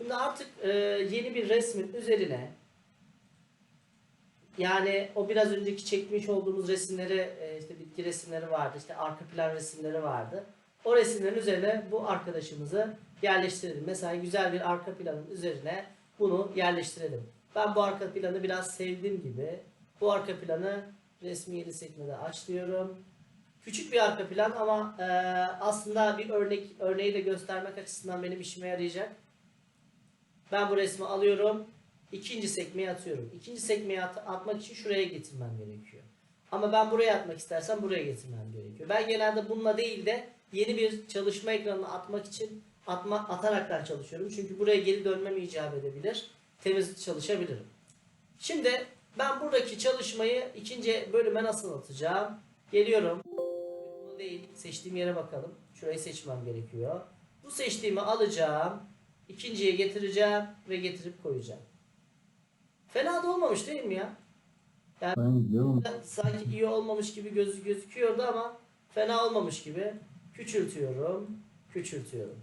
Şimdi artık e, yeni bir resmin üzerine yani o biraz önceki çekmiş olduğumuz resimleri e, işte bitki resimleri vardı işte arka plan resimleri vardı. O resimlerin üzerine bu arkadaşımızı yerleştirelim. Mesela güzel bir arka planın üzerine bunu yerleştirelim. Ben bu arka planı biraz sevdiğim gibi bu arka planı resmi yeni sekmede aç diyorum. Küçük bir arka plan ama e, aslında bir örnek örneği de göstermek açısından benim işime yarayacak. Ben bu resmi alıyorum. ikinci sekmeye atıyorum. İkinci sekmeye at- atmak için şuraya getirmem gerekiyor. Ama ben buraya atmak istersem buraya getirmem gerekiyor. Ben genelde bununla değil de yeni bir çalışma ekranına atmak için atma, ataraktan çalışıyorum. Çünkü buraya geri dönmem icap edebilir. Temiz çalışabilirim. Şimdi ben buradaki çalışmayı ikinci bölüme nasıl atacağım? Geliyorum. Bunu değil, seçtiğim yere bakalım. Şurayı seçmem gerekiyor. Bu seçtiğimi alacağım. İkinciye getireceğim ve getirip koyacağım. Fena da olmamış değil mi ya? Ben gidiyorum. Sanki iyi olmamış gibi göz, gözüküyordu ama fena olmamış gibi. Küçültüyorum, küçültüyorum.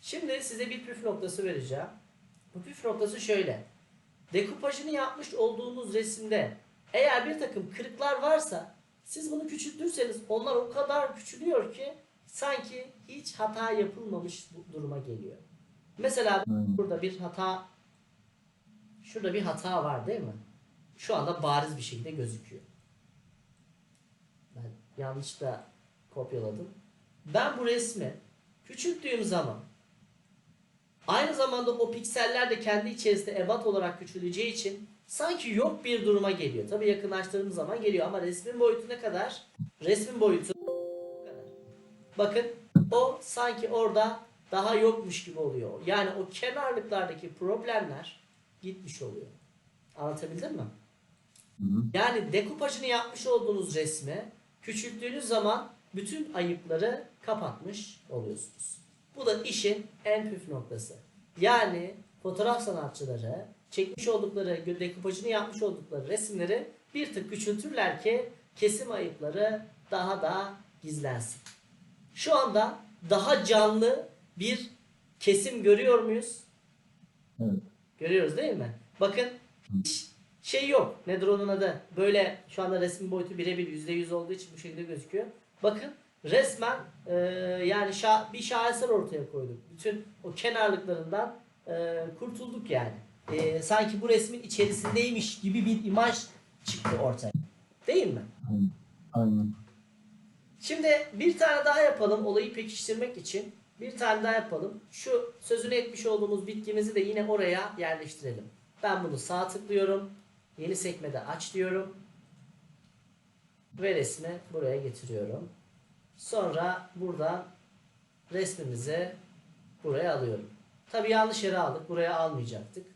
Şimdi size bir püf noktası vereceğim. Bu püf noktası şöyle. Dekupajını yapmış olduğunuz resimde eğer bir takım kırıklar varsa siz bunu küçültürseniz onlar o kadar küçülüyor ki sanki hiç hata yapılmamış duruma geliyor. Mesela burada bir hata şurada bir hata var değil mi? Şu anda bariz bir şekilde gözüküyor. Ben yanlışla kopyaladım. Ben bu resmi küçülttüğüm zaman aynı zamanda o pikseller de kendi içerisinde ebat olarak küçüleceği için sanki yok bir duruma geliyor. Tabii yakınlaştırdığım zaman geliyor ama resmin boyutu ne kadar? Resmin boyutu bu kadar. Bakın o sanki orada daha yokmuş gibi oluyor. Yani o kenarlıklardaki problemler gitmiş oluyor. Anlatabildim mi? Hı hı. Yani dekupajını yapmış olduğunuz resmi küçülttüğünüz zaman bütün ayıpları kapatmış oluyorsunuz. Bu da işin en püf noktası. Yani fotoğraf sanatçıları çekmiş oldukları, dekupajını yapmış oldukları resimleri bir tık küçültürler ki kesim ayıpları daha da gizlensin. Şu anda daha canlı bir kesim görüyor muyuz? Evet. Görüyoruz değil mi? Bakın hiç şey yok. Nedir onun adı? Böyle şu anda resmin boyutu birebir %100 olduğu için bu şekilde gözüküyor. Bakın resmen e, yani şa- bir şaheser ortaya koyduk. Bütün o kenarlıklarından e, kurtulduk yani. E, sanki bu resmin içerisindeymiş gibi bir imaj çıktı ortaya. Değil mi? Aynen. Aynen. Şimdi bir tane daha yapalım olayı pekiştirmek için. Bir tane daha yapalım. Şu sözünü etmiş olduğumuz bitkimizi de yine oraya yerleştirelim. Ben bunu sağ tıklıyorum. Yeni sekmede aç diyorum. Ve resmi buraya getiriyorum. Sonra buradan resmimizi buraya alıyorum. Tabi yanlış yere aldık. Buraya almayacaktık.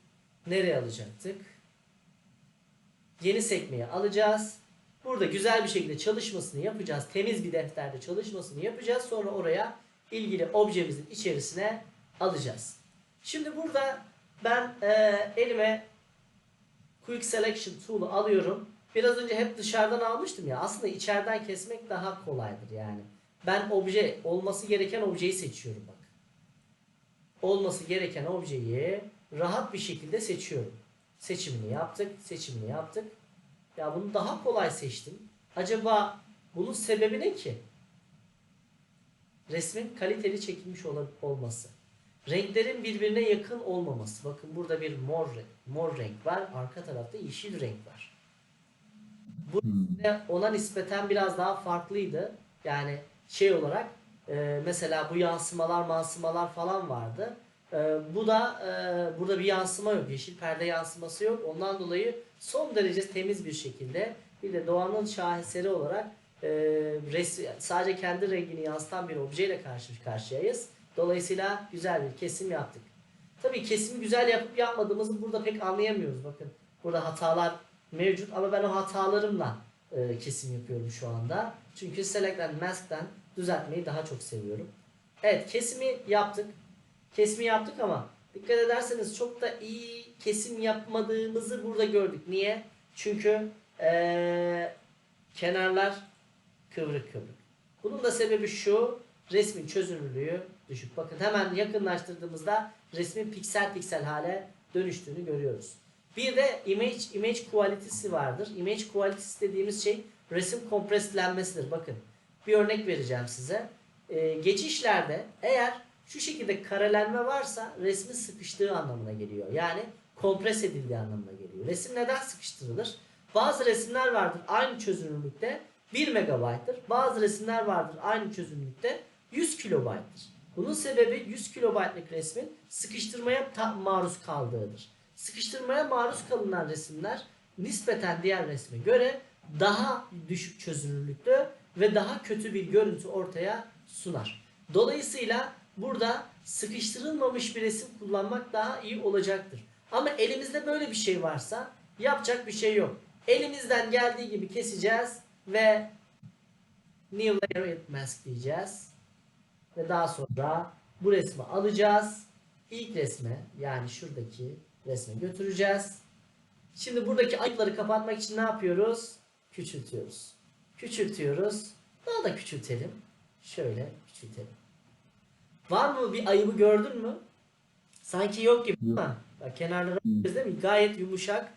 Nereye alacaktık? Yeni sekmeyi alacağız. Burada güzel bir şekilde çalışmasını yapacağız. Temiz bir defterde çalışmasını yapacağız. Sonra oraya ilgili objemizin içerisine alacağız. Şimdi burada ben e, elime Quick Selection Tool'u alıyorum. Biraz önce hep dışarıdan almıştım ya. Aslında içeriden kesmek daha kolaydır yani. Ben obje, olması gereken objeyi seçiyorum bak. Olması gereken objeyi rahat bir şekilde seçiyorum. Seçimini yaptık, seçimini yaptık. Ya bunu daha kolay seçtim. Acaba bunun sebebi ne ki? Resmin kaliteli çekilmiş ol- olması. Renklerin birbirine yakın olmaması. Bakın burada bir mor renk, mor renk var. Arka tarafta yeşil renk var. Bu Hmm. ona nispeten biraz daha farklıydı. Yani şey olarak e, mesela bu yansımalar mansımalar falan vardı. E, bu da e, burada bir yansıma yok. Yeşil perde yansıması yok. Ondan dolayı son derece temiz bir şekilde bir de doğanın şaheseri olarak e, res- sadece kendi rengini yansıtan bir objeyle karşı karşıyayız. Dolayısıyla güzel bir kesim yaptık. Tabii kesimi güzel yapıp yapmadığımızı burada pek anlayamıyoruz. Bakın burada hatalar mevcut ama ben o hatalarımla e, kesim yapıyorum şu anda. Çünkü Select and Mask'ten düzeltmeyi daha çok seviyorum. Evet kesimi yaptık. Kesimi yaptık ama dikkat ederseniz çok da iyi kesim yapmadığımızı burada gördük. Niye? Çünkü e, kenarlar kıvrık kıvrık. Bunun da sebebi şu resmin çözünürlüğü düşük. Bakın hemen yakınlaştırdığımızda resmin piksel piksel hale dönüştüğünü görüyoruz. Bir de image image quality'si vardır. Image quality'si dediğimiz şey resim kompreslenmesidir. Bakın bir örnek vereceğim size. Ee, geçişlerde eğer şu şekilde karelenme varsa resmin sıkıştığı anlamına geliyor. Yani kompres edildiği anlamına geliyor. Resim neden sıkıştırılır? Bazı resimler vardır aynı çözünürlükte 1 megabayttır. Bazı resimler vardır aynı çözünürlükte 100 kilobayttır. Bunun sebebi 100 kilobaytlık resmin sıkıştırmaya maruz kaldığıdır. Sıkıştırmaya maruz kalınan resimler nispeten diğer resme göre daha düşük çözünürlükte ve daha kötü bir görüntü ortaya sunar. Dolayısıyla burada sıkıştırılmamış bir resim kullanmak daha iyi olacaktır. Ama elimizde böyle bir şey varsa yapacak bir şey yok. Elimizden geldiği gibi keseceğiz ve New Layer Mask diyeceğiz. Ve daha sonra bu resmi alacağız. İlk resme yani şuradaki resme götüreceğiz. Şimdi buradaki ayıpları kapatmak için ne yapıyoruz? Küçültüyoruz. Küçültüyoruz. Daha da küçültelim. Şöyle küçültelim. Var mı bir ayıbı gördün mü? Sanki yok gibi Yok. mi? Bak kenarları değil mi? Gayet yumuşak,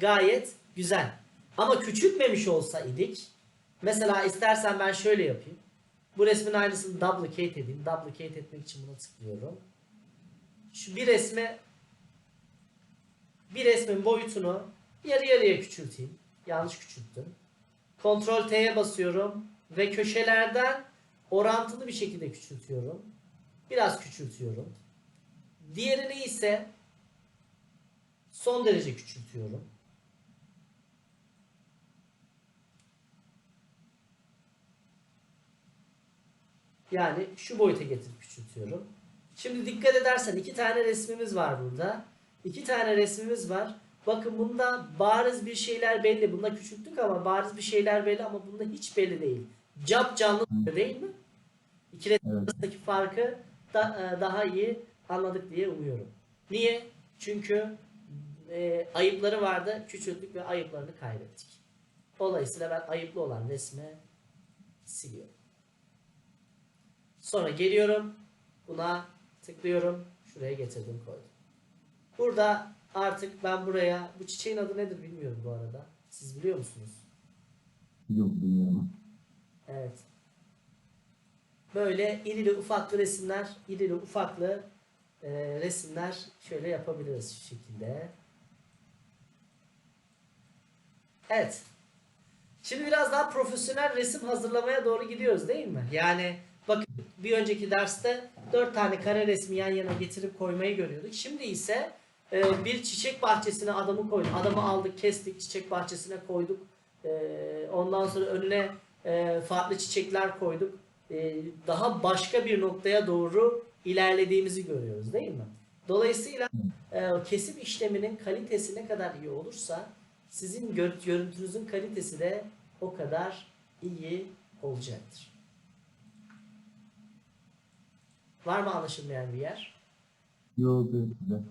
gayet güzel. Ama küçültmemiş olsa idik. Mesela istersen ben şöyle yapayım. Bu resmin aynısını duplicate edeyim. Duplicate etmek için buna tıklıyorum. Şu bir resme bir resmin boyutunu yarı yarıya küçülteyim. Yanlış küçülttüm. Ctrl T'ye basıyorum ve köşelerden orantılı bir şekilde küçültüyorum. Biraz küçültüyorum. Diğerini ise son derece küçültüyorum. Yani şu boyuta getirip küçültüyorum. Şimdi dikkat edersen iki tane resmimiz var burada. İki tane resmimiz var. Bakın bunda bariz bir şeyler belli. Bunda küçülttük ama bariz bir şeyler belli ama bunda hiç belli değil. Cap canlı değil mi? İki resim Evet. arasındaki farkı da, e, daha iyi anladık diye umuyorum. Niye? Çünkü e, ayıpları vardı. Küçülttük ve ayıplarını kaybettik. Dolayısıyla ben ayıplı olan resmi siliyorum. Sonra geliyorum. Buna tıklıyorum. Şuraya getirdim koydum. Burada artık ben buraya bu çiçeğin adı nedir bilmiyorum bu arada. Siz biliyor musunuz? Yok bilmiyorum. Evet. Böyle irili ufaklı resimler, irili ufaklı e, resimler şöyle yapabiliriz şu şekilde. Evet. Şimdi biraz daha profesyonel resim hazırlamaya doğru gidiyoruz değil mi? Yani bakın bir önceki derste dört tane kare resmi yan yana getirip koymayı görüyorduk. Şimdi ise e, bir çiçek bahçesine adamı koyduk. Adamı aldık, kestik, çiçek bahçesine koyduk. E, ondan sonra önüne e, farklı çiçekler koyduk. E, daha başka bir noktaya doğru ilerlediğimizi görüyoruz değil mi? Dolayısıyla e, kesim işleminin kalitesi ne kadar iyi olursa sizin gör- görüntünüzün kalitesi de o kadar iyi olacaktır. Var mı anlaşılmayan bir yer? Yok güzel.